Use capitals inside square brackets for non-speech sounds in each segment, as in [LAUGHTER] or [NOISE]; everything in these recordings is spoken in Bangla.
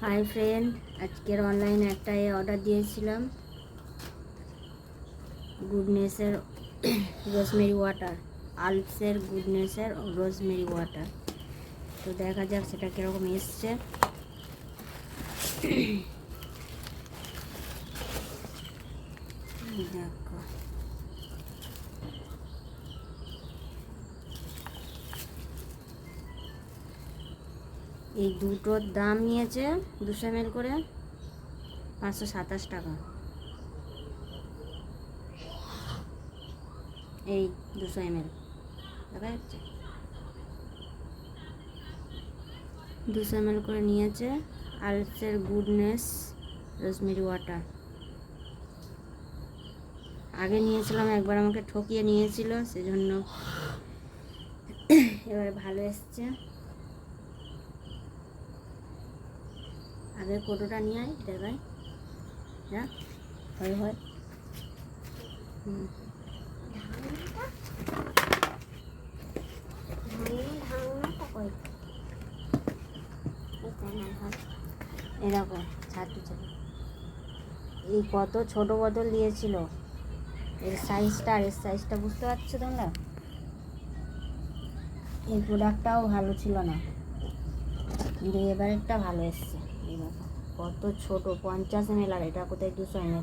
হাই ফ্রেন্ড আজকের অনলাইনে একটা এ অর্ডার দিয়েছিলাম গুডনেসের রোজমেরি ওয়াটার আলপসের গুডনেসের রোজমেরি ওয়াটার তো দেখা যাক সেটা কীরকম এসছে। [COUGHS] দেখো। এই দুটোর দাম নিয়েছে দুশো এম করে পাঁচশো সাতাশ টাকা। এই দুশো এম এল। দেখা যাচ্ছে? দুশো এম করে নিয়েছে আলসের গুডনেস রোজমেরি ওয়াটার। আগে নিয়েছিলাম, একবার আমাকে ঠকিয়ে নিয়েছিল, সেজন্য এবারে ভালো এসছে। আগের কোটোটা নিয়ে আয় দেখাই হ্যাঁ। হয় হয় এরকম ছাড়তে ছিল এই কত ছোট বোতল দিয়েছিল। এর সাইজটা আর এর সাইজটা বুঝতে পারছ তোমরা? এই প্রোডাক্টটাও ভালো ছিল না। কিন্তু এবারেরটা ভালো এসছে কত ছোট, পঞ্চাশ এম আর এটা কোথায়? দুশো এম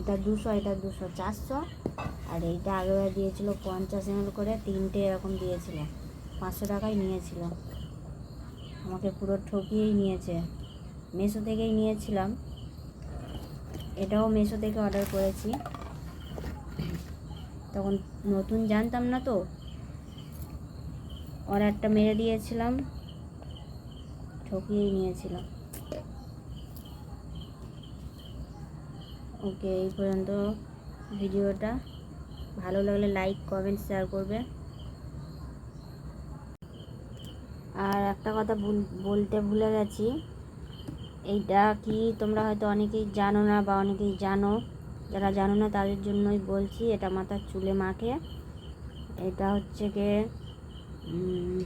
এটা দুশো এটা দুশো, চারশো। আর এইটা আগেবার দিয়েছিল পঞ্চাশ এম করে, তিনটে এরকম দিয়েছিল। পাঁচশো টাকায় নিয়েছিল। আমাকে পুরো ঠকিয়েই নিয়েছে। মেশো থেকেই নিয়েছিলাম। এটাও মেশো থেকে অর্ডার করেছি। তখন নতুন জানতাম না তো। অর্ডারটা মেরে দিয়েছিলাম। ঠকিয়েই নিয়েছিল। ওকে এই পর্যন্ত ভিডিওটা। ভালো লাগলে লাইক কমেন্ট শেয়ার করবে। আর একটা কথা বলতে ভুলে গেছি। এইটা কি তোমরা হয়তো অনেকেই জানো না বা অনেকেই জানো। যারা জানো না তাদের জন্যই বলছি এটা মাথার চুলে মাখে। এটা হচ্ছে উম,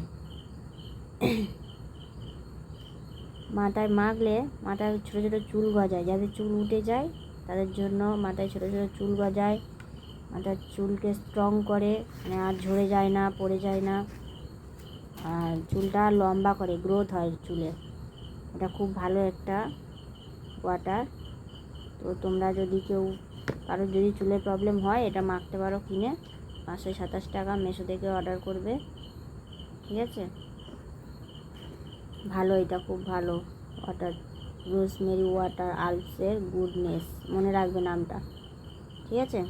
মাথায় মাখলে মাথায় ছোটো ছোটো চুল গজায়। যাদের চুল উঠে যায়, তাদের জন্য মাথায় ছোটো ছোটো চুল গজায়। মাথার চুলকে স্ট্রং করে মানে আর ঝরে যায় না, পড়ে যায় না। আর চুলটা লম্বা করে গ্রোথ হয় চুলে। এটা খুব ভালো একটা ওয়াটার তো তোমরা যদি কেউ, কারও যদি চুলের প্রবলেম হয়, এটা মাখতে পারো কিনে। পাঁচশো সাতাশ টাকা মেশো থেকে অর্ডার করবে। ঠিক আছে? ভালো এটা খুব ভালো। ওয়াটার রোজমেরি ওয়াটার আলসের গুডনেস মনে রাখবে নামটা। ঠিক আছে?